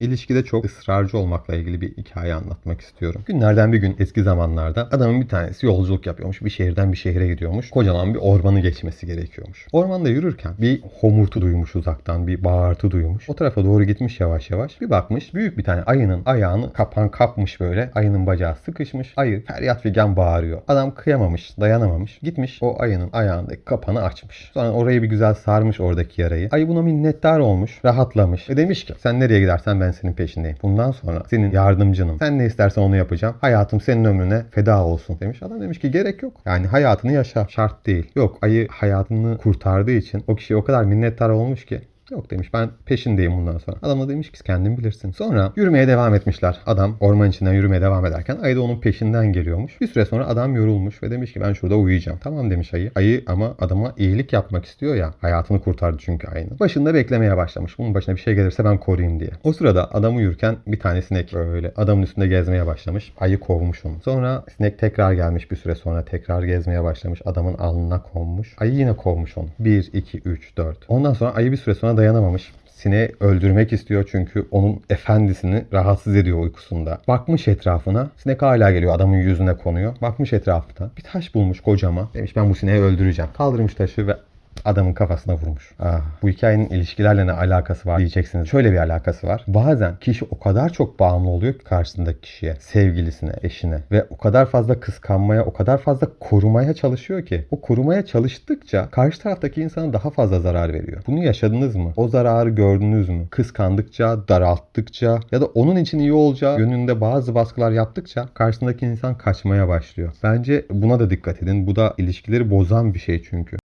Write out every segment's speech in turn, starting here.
İlişkide çok ısrarcı olmakla ilgili bir hikaye anlatmak istiyorum. Günlerden bir gün eski zamanlarda adamın bir tanesi yolculuk yapıyormuş. Bir şehirden bir şehire gidiyormuş. Kocaman bir ormanı geçmesi gerekiyormuş. Ormanda yürürken bir homurtu duymuş uzaktan. Bir bağırtı duymuş. O tarafa doğru gitmiş yavaş yavaş. Bir bakmış büyük bir tane ayının ayağını kapan kapmış böyle. Ayının bacağı sıkışmış. Ayı feryat figan bağırıyor. Adam kıyamamış, dayanamamış. Gitmiş o ayının ayağındaki kapanı açmış. Sonra orayı bir güzel sarmış oradaki yarayı. Ayı buna minnettar olmuş, rahatlamış. Ve demiş ki sen nereye gidersen ben senin peşindeyim. Bundan sonra senin yardımcınım. Sen ne istersen onu yapacağım. Hayatım senin ömrüne feda olsun demiş. Adam demiş ki gerek yok. Yani hayatını yaşa. Şart değil. Yok ayı hayatını kurtardığı için o kişi o kadar minnettar olmuş ki Yok demiş ben peşindeyim bundan sonra. Adam da demiş ki kendin bilirsin. Sonra yürümeye devam etmişler. Adam orman içinden yürümeye devam ederken ayı da onun peşinden geliyormuş. Bir süre sonra adam yorulmuş ve demiş ki ben şurada uyuyacağım. Tamam demiş ayı. Ayı ama adama iyilik yapmak istiyor ya. Hayatını kurtardı çünkü ayının. Başında beklemeye başlamış. Bunun başına bir şey gelirse ben koruyayım diye. O sırada adam uyurken bir tane sinek böyle adamın üstünde gezmeye başlamış. Ayı kovmuş onu. Sonra sinek tekrar gelmiş bir süre sonra tekrar gezmeye başlamış. Adamın alnına konmuş. Ayı yine kovmuş onu. 1, 2, 3, 4. Ondan sonra ayı bir süre sonra dayanamamış. Sineği öldürmek istiyor çünkü onun efendisini rahatsız ediyor uykusunda. Bakmış etrafına. Sinek hala geliyor adamın yüzüne konuyor. Bakmış etrafına. Bir taş bulmuş kocaman. Demiş ben bu sineği öldüreceğim. Kaldırmış taşı ve adamın kafasına vurmuş. Ah, bu hikayenin ilişkilerle ne alakası var diyeceksiniz. Şöyle bir alakası var. Bazen kişi o kadar çok bağımlı oluyor ki karşısındaki kişiye, sevgilisine, eşine ve o kadar fazla kıskanmaya, o kadar fazla korumaya çalışıyor ki o korumaya çalıştıkça karşı taraftaki insana daha fazla zarar veriyor. Bunu yaşadınız mı? O zararı gördünüz mü? Kıskandıkça, daralttıkça ya da onun için iyi olacağı yönünde bazı baskılar yaptıkça karşısındaki insan kaçmaya başlıyor. Bence buna da dikkat edin. Bu da ilişkileri bozan bir şey çünkü.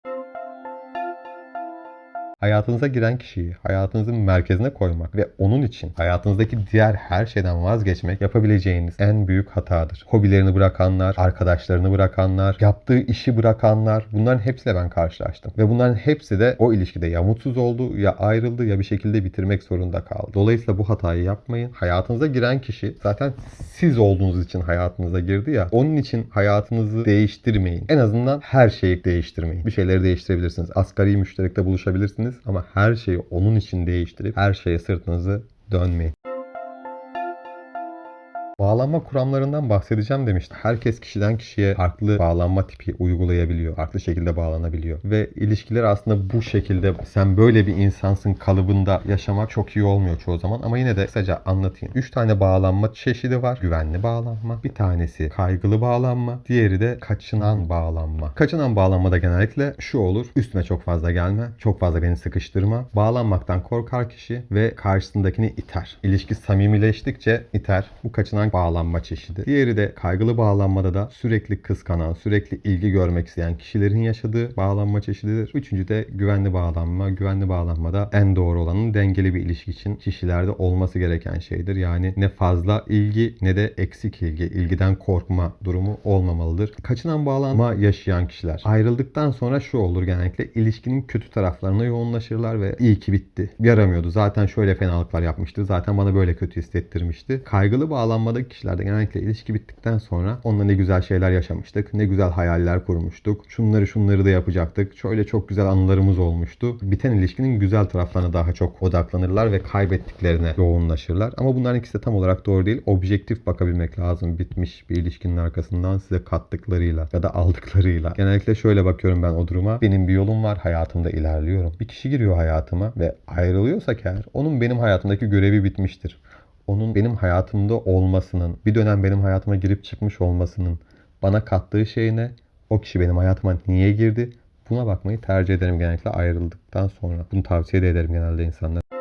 Hayatınıza giren kişiyi hayatınızın merkezine koymak ve onun için hayatınızdaki diğer her şeyden vazgeçmek yapabileceğiniz en büyük hatadır. Hobilerini bırakanlar, arkadaşlarını bırakanlar, yaptığı işi bırakanlar bunların hepsiyle ben karşılaştım. Ve bunların hepsi de o ilişkide ya mutsuz oldu ya ayrıldı ya bir şekilde bitirmek zorunda kaldı. Dolayısıyla bu hatayı yapmayın. Hayatınıza giren kişi zaten siz olduğunuz için hayatınıza girdi ya. Onun için hayatınızı değiştirmeyin. En azından her şeyi değiştirmeyin. Bir şeyleri değiştirebilirsiniz. Asgari müşterekte buluşabilirsiniz ama her şeyi onun için değiştirip her şeye sırtınızı dönmeyin. Bağlanma kuramlarından bahsedeceğim demiştim. Herkes kişiden kişiye farklı bağlanma tipi uygulayabiliyor. Farklı şekilde bağlanabiliyor. Ve ilişkiler aslında bu şekilde sen böyle bir insansın kalıbında yaşamak çok iyi olmuyor çoğu zaman. Ama yine de kısaca anlatayım. 3 tane bağlanma çeşidi var. Güvenli bağlanma. Bir tanesi kaygılı bağlanma. Diğeri de kaçınan bağlanma. Kaçınan bağlanmada genellikle şu olur. Üstüme çok fazla gelme. Çok fazla beni sıkıştırma. Bağlanmaktan korkar kişi ve karşısındakini iter. İlişki samimileştikçe iter. Bu kaçınan bağlanma çeşidi. Diğeri de kaygılı bağlanmada da sürekli kıskanan, sürekli ilgi görmek isteyen kişilerin yaşadığı bağlanma çeşididir. Üçüncü de güvenli bağlanma. Güvenli bağlanmada en doğru olanın dengeli bir ilişki için kişilerde olması gereken şeydir. Yani ne fazla ilgi ne de eksik ilgi, ilgiden korkma durumu olmamalıdır. Kaçınan bağlanma yaşayan kişiler ayrıldıktan sonra şu olur genellikle ilişkinin kötü taraflarına yoğunlaşırlar ve iyi ki bitti. Yaramıyordu. Zaten şöyle fenalıklar yapmıştı. Zaten bana böyle kötü hissettirmişti. Kaygılı bağlanmada kişilerde genellikle ilişki bittikten sonra onunla ne güzel şeyler yaşamıştık. Ne güzel hayaller kurmuştuk. Şunları şunları da yapacaktık. Şöyle çok güzel anılarımız olmuştu. Biten ilişkinin güzel taraflarına daha çok odaklanırlar ve kaybettiklerine yoğunlaşırlar. Ama bunların ikisi de tam olarak doğru değil. Objektif bakabilmek lazım. Bitmiş bir ilişkinin arkasından size kattıklarıyla ya da aldıklarıyla. Genellikle şöyle bakıyorum ben o duruma. Benim bir yolum var. Hayatımda ilerliyorum. Bir kişi giriyor hayatıma ve ayrılıyorsak eğer onun benim hayatımdaki görevi bitmiştir onun benim hayatımda olmasının, bir dönem benim hayatıma girip çıkmış olmasının bana kattığı şey ne? O kişi benim hayatıma niye girdi? Buna bakmayı tercih ederim genellikle ayrıldıktan sonra. Bunu tavsiye de ederim genelde insanlara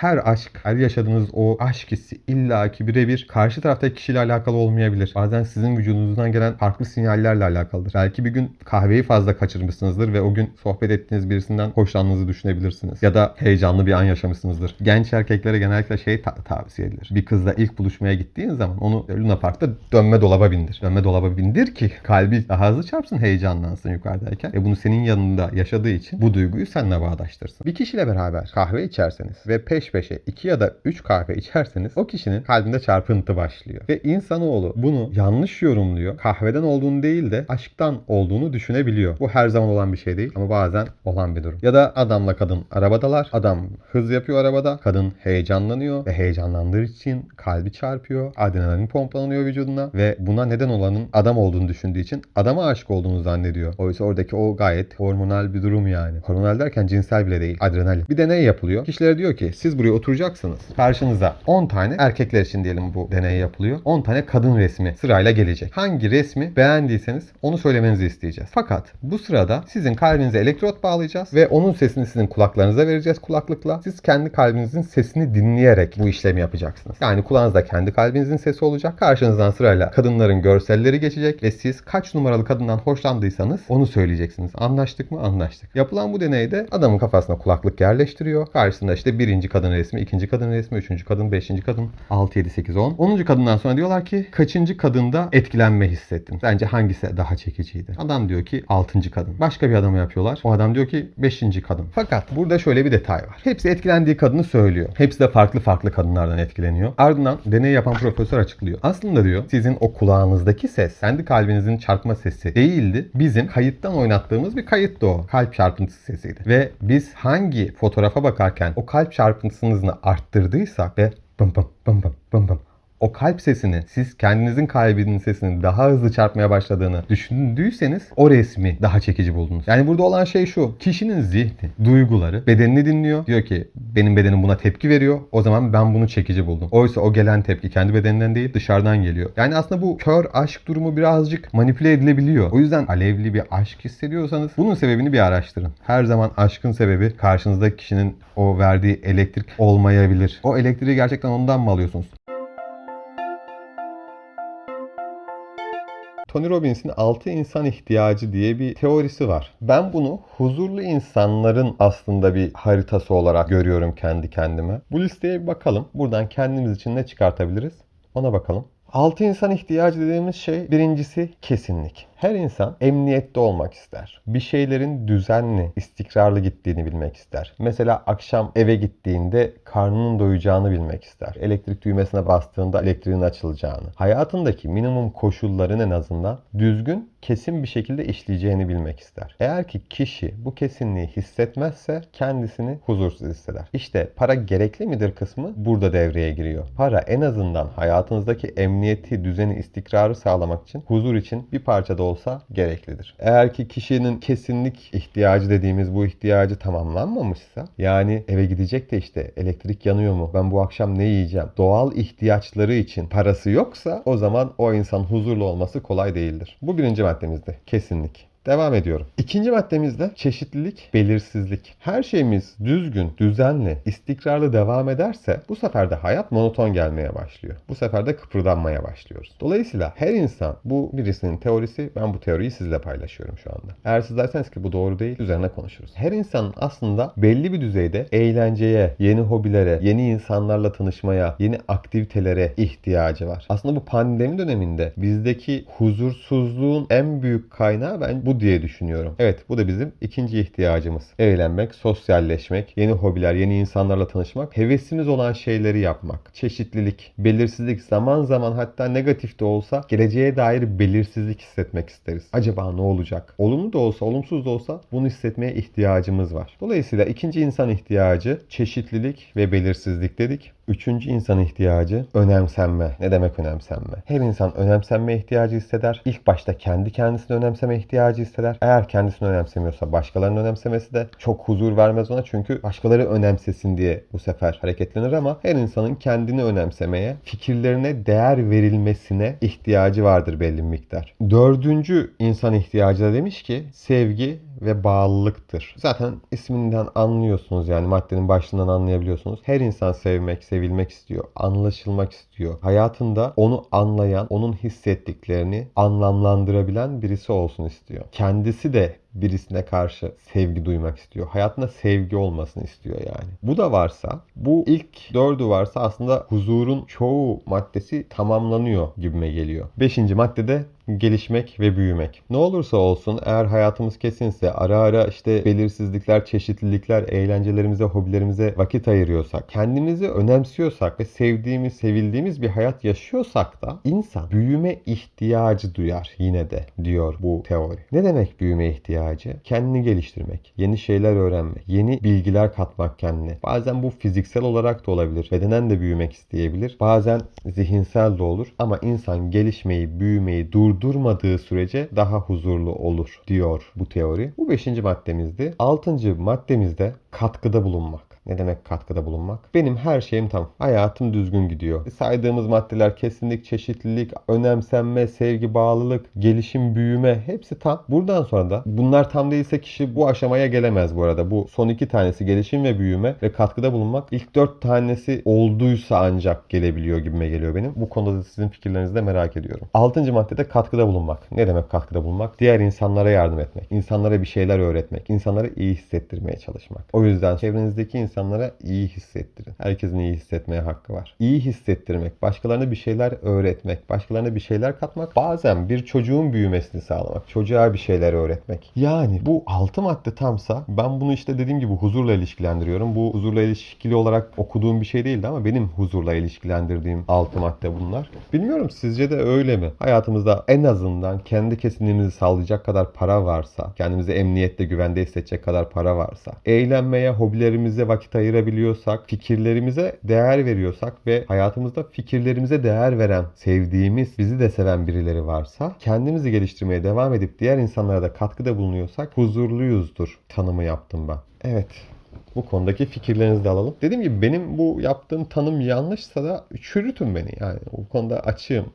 her aşk, her yaşadığınız o aşk hissi illaki birebir karşı taraftaki kişiyle alakalı olmayabilir. Bazen sizin vücudunuzdan gelen farklı sinyallerle alakalıdır. Belki bir gün kahveyi fazla kaçırmışsınızdır ve o gün sohbet ettiğiniz birisinden hoşlandığınızı düşünebilirsiniz. Ya da heyecanlı bir an yaşamışsınızdır. Genç erkeklere genellikle şey ta- tavsiye edilir. Bir kızla ilk buluşmaya gittiğin zaman onu Luna Park'ta dönme dolaba bindir. Dönme dolaba bindir ki kalbi daha hızlı çarpsın heyecanlansın yukarıdayken. E bunu senin yanında yaşadığı için bu duyguyu seninle bağdaştırsın. Bir kişiyle beraber kahve içerseniz ve peş peş peşe 2 ya da 3 kahve içerseniz o kişinin kalbinde çarpıntı başlıyor. Ve insanoğlu bunu yanlış yorumluyor. Kahveden olduğunu değil de aşktan olduğunu düşünebiliyor. Bu her zaman olan bir şey değil ama bazen olan bir durum. Ya da adamla kadın arabadalar. Adam hız yapıyor arabada. Kadın heyecanlanıyor ve heyecanlandığı için kalbi çarpıyor. Adrenalin pompalanıyor vücuduna ve buna neden olanın adam olduğunu düşündüğü için adama aşık olduğunu zannediyor. Oysa oradaki o gayet hormonal bir durum yani. Hormonal derken cinsel bile değil. Adrenalin. Bir deney yapılıyor. Kişilere diyor ki siz buraya oturacaksınız. Karşınıza 10 tane erkekler için diyelim bu deney yapılıyor. 10 tane kadın resmi sırayla gelecek. Hangi resmi beğendiyseniz onu söylemenizi isteyeceğiz. Fakat bu sırada sizin kalbinize elektrot bağlayacağız ve onun sesini sizin kulaklarınıza vereceğiz kulaklıkla. Siz kendi kalbinizin sesini dinleyerek bu işlemi yapacaksınız. Yani kulağınızda kendi kalbinizin sesi olacak. Karşınızdan sırayla kadınların görselleri geçecek ve siz kaç numaralı kadından hoşlandıysanız onu söyleyeceksiniz. Anlaştık mı? Anlaştık. Yapılan bu deneyde adamın kafasına kulaklık yerleştiriyor. Karşısında işte birinci kadın resmi, ikinci kadın resmi, üçüncü kadın, beşinci kadın, 6, 7, 8, 10. Onuncu kadından sonra diyorlar ki kaçıncı kadında etkilenme hissettin? Bence hangisi daha çekiciydi? Adam diyor ki altıncı kadın. Başka bir adama yapıyorlar. O adam diyor ki beşinci kadın. Fakat burada şöyle bir detay var. Hepsi etkilendiği kadını söylüyor. Hepsi de farklı farklı kadınlardan etkileniyor. Ardından deney yapan profesör açıklıyor. Aslında diyor sizin o kulağınızdaki ses kendi kalbinizin çarpma sesi değildi. Bizim kayıttan oynattığımız bir kayıttı o. Kalp çarpıntısı sesiydi. Ve biz hangi fotoğrafa bakarken o kalp çarpıntısının hızını arttırdıysak ve bım bım bım bım bım bım o kalp sesini siz kendinizin kalbinin sesinin daha hızlı çarpmaya başladığını düşündüyseniz o resmi daha çekici buldunuz. Yani burada olan şey şu. Kişinin zihni, duyguları, bedenini dinliyor. Diyor ki benim bedenim buna tepki veriyor. O zaman ben bunu çekici buldum. Oysa o gelen tepki kendi bedeninden değil dışarıdan geliyor. Yani aslında bu kör aşk durumu birazcık manipüle edilebiliyor. O yüzden alevli bir aşk hissediyorsanız bunun sebebini bir araştırın. Her zaman aşkın sebebi karşınızdaki kişinin o verdiği elektrik olmayabilir. O elektriği gerçekten ondan mı alıyorsunuz? Tony Robbins'in 6 insan ihtiyacı diye bir teorisi var. Ben bunu huzurlu insanların aslında bir haritası olarak görüyorum kendi kendime. Bu listeye bir bakalım. Buradan kendimiz için ne çıkartabiliriz? Ona bakalım. 6 insan ihtiyacı dediğimiz şey birincisi kesinlik. Her insan emniyette olmak ister. Bir şeylerin düzenli, istikrarlı gittiğini bilmek ister. Mesela akşam eve gittiğinde karnının doyacağını bilmek ister. Elektrik düğmesine bastığında elektriğin açılacağını. Hayatındaki minimum koşulların en azından düzgün, kesin bir şekilde işleyeceğini bilmek ister. Eğer ki kişi bu kesinliği hissetmezse kendisini huzursuz hisseder. İşte para gerekli midir kısmı burada devreye giriyor. Para en azından hayatınızdaki emniyeti, düzeni, istikrarı sağlamak için, huzur için bir parça da olsa gereklidir. Eğer ki kişinin kesinlik ihtiyacı dediğimiz bu ihtiyacı tamamlanmamışsa yani eve gidecek de işte elektrik yanıyor mu? Ben bu akşam ne yiyeceğim? Doğal ihtiyaçları için parası yoksa o zaman o insan huzurlu olması kolay değildir. Bu birinci maddemizde kesinlik. Devam ediyorum. İkinci maddemizde çeşitlilik, belirsizlik. Her şeyimiz düzgün, düzenli, istikrarlı devam ederse bu sefer de hayat monoton gelmeye başlıyor. Bu sefer de kıpırdanmaya başlıyoruz. Dolayısıyla her insan bu birisinin teorisi ben bu teoriyi sizle paylaşıyorum şu anda. Eğer siz derseniz ki bu doğru değil üzerine konuşuruz. Her insanın aslında belli bir düzeyde eğlenceye, yeni hobilere, yeni insanlarla tanışmaya, yeni aktivitelere ihtiyacı var. Aslında bu pandemi döneminde bizdeki huzursuzluğun en büyük kaynağı ben bu diye düşünüyorum. Evet bu da bizim ikinci ihtiyacımız. Eğlenmek, sosyalleşmek, yeni hobiler, yeni insanlarla tanışmak, hevesimiz olan şeyleri yapmak. Çeşitlilik, belirsizlik, zaman zaman hatta negatif de olsa geleceğe dair belirsizlik hissetmek isteriz. Acaba ne olacak? Olumlu da olsa, olumsuz da olsa bunu hissetmeye ihtiyacımız var. Dolayısıyla ikinci insan ihtiyacı çeşitlilik ve belirsizlik dedik. Üçüncü insan ihtiyacı önemsenme. Ne demek önemsenme? Her insan önemsenme ihtiyacı hisseder. İlk başta kendi kendisini önemseme ihtiyacı hisseder. Eğer kendisini önemsemiyorsa başkalarının önemsemesi de çok huzur vermez ona. Çünkü başkaları önemsesin diye bu sefer hareketlenir ama her insanın kendini önemsemeye, fikirlerine değer verilmesine ihtiyacı vardır belli bir miktar. Dördüncü insan ihtiyacı da demiş ki sevgi ve bağlılıktır. Zaten isminden anlıyorsunuz yani maddenin başlığından anlayabiliyorsunuz. Her insan sevmek, sevilmek istiyor, anlaşılmak istiyor. Hayatında onu anlayan, onun hissettiklerini anlamlandırabilen birisi olsun istiyor. Kendisi de birisine karşı sevgi duymak istiyor. Hayatında sevgi olmasını istiyor yani. Bu da varsa, bu ilk dördü varsa aslında huzurun çoğu maddesi tamamlanıyor gibime geliyor. Beşinci maddede gelişmek ve büyümek. Ne olursa olsun eğer hayatımız kesinse ara ara işte belirsizlikler, çeşitlilikler, eğlencelerimize, hobilerimize vakit ayırıyorsak, kendimizi önemsiyorsak ve sevdiğimiz, sevildiğimiz bir hayat yaşıyorsak da insan büyüme ihtiyacı duyar yine de diyor bu teori. Ne demek büyüme ihtiyacı? Kendini geliştirmek, yeni şeyler öğrenmek, yeni bilgiler katmak kendine. Bazen bu fiziksel olarak da olabilir. Bedenen de büyümek isteyebilir. Bazen zihinsel de olur ama insan gelişmeyi, büyümeyi durdurmadığı sürece daha huzurlu olur diyor bu teori. Bu beşinci maddemizdi. Altıncı maddemizde katkıda bulunmak. Ne demek katkıda bulunmak? Benim her şeyim tam. Hayatım düzgün gidiyor. Saydığımız maddeler kesinlik, çeşitlilik, önemsenme, sevgi, bağlılık, gelişim, büyüme hepsi tam. Buradan sonra da bunlar tam değilse kişi bu aşamaya gelemez bu arada. Bu son iki tanesi gelişim ve büyüme ve katkıda bulunmak. İlk dört tanesi olduysa ancak gelebiliyor gibime geliyor benim. Bu konuda da sizin fikirlerinizi de merak ediyorum. Altıncı maddede katkıda bulunmak. Ne demek katkıda bulunmak? Diğer insanlara yardım etmek. insanlara bir şeyler öğretmek. insanlara iyi hissettirmeye çalışmak. O yüzden çevrenizdeki insanlara iyi hissettirin. Herkesin iyi hissetmeye hakkı var. İyi hissettirmek, başkalarına bir şeyler öğretmek, başkalarına bir şeyler katmak, bazen bir çocuğun büyümesini sağlamak, çocuğa bir şeyler öğretmek. Yani bu altı madde tamsa ben bunu işte dediğim gibi huzurla ilişkilendiriyorum. Bu huzurla ilişkili olarak okuduğum bir şey değildi ama benim huzurla ilişkilendirdiğim altı madde bunlar. Bilmiyorum sizce de öyle mi? Hayatımızda en azından kendi kesinliğimizi sağlayacak kadar para varsa, kendimizi emniyette, güvende hissedecek kadar para varsa, eğlenmeye, hobilerimize vakit ayırabiliyorsak, fikirlerimize değer veriyorsak ve hayatımızda fikirlerimize değer veren, sevdiğimiz, bizi de seven birileri varsa, kendimizi geliştirmeye devam edip diğer insanlara da katkıda bulunuyorsak huzurluyuzdur tanımı yaptım ben. Evet. Bu konudaki fikirlerinizi de alalım. Dediğim gibi benim bu yaptığım tanım yanlışsa da çürütün beni. Yani bu konuda açığım.